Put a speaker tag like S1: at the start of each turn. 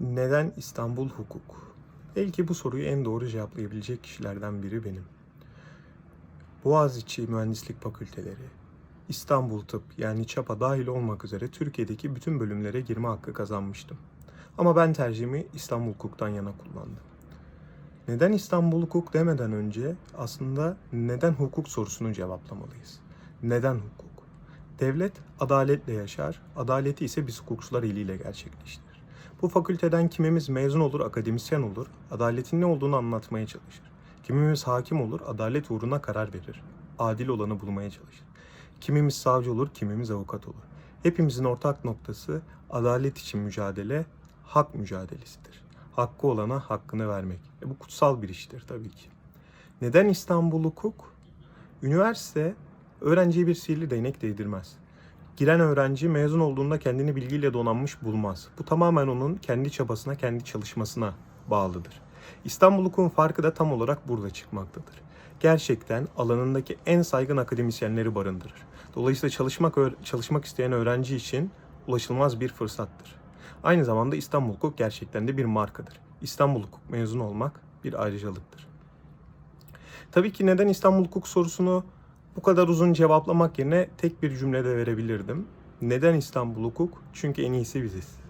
S1: Neden İstanbul Hukuk? Belki bu soruyu en doğru cevaplayabilecek kişilerden biri benim. Boğaziçi Mühendislik Fakülteleri, İstanbul Tıp yani ÇAP'a dahil olmak üzere Türkiye'deki bütün bölümlere girme hakkı kazanmıştım. Ama ben tercihimi İstanbul Hukuk'tan yana kullandım. Neden İstanbul Hukuk demeden önce aslında neden hukuk sorusunu cevaplamalıyız. Neden hukuk? Devlet adaletle yaşar, adaleti ise biz hukukçular eliyle gerçekleştirir. Bu fakülteden kimimiz mezun olur, akademisyen olur, adaletin ne olduğunu anlatmaya çalışır. Kimimiz hakim olur, adalet uğruna karar verir, adil olanı bulmaya çalışır. Kimimiz savcı olur, kimimiz avukat olur. Hepimizin ortak noktası adalet için mücadele, hak mücadelesidir. Hakkı olana hakkını vermek. E bu kutsal bir iştir tabii ki. Neden İstanbul Hukuk? Üniversite öğrenciye bir sihirli değnek değdirmez. Giren öğrenci mezun olduğunda kendini bilgiyle donanmış bulmaz. Bu tamamen onun kendi çabasına, kendi çalışmasına bağlıdır. İstanbul Hukuk'un farkı da tam olarak burada çıkmaktadır. Gerçekten alanındaki en saygın akademisyenleri barındırır. Dolayısıyla çalışmak çalışmak isteyen öğrenci için ulaşılmaz bir fırsattır. Aynı zamanda İstanbul Hukuk gerçekten de bir markadır. İstanbul Hukuk mezun olmak bir ayrıcalıktır. Tabii ki neden İstanbul Hukuk sorusunu bu kadar uzun cevaplamak yerine tek bir cümlede verebilirdim. Neden İstanbul Hukuk? Çünkü en iyisi biziz.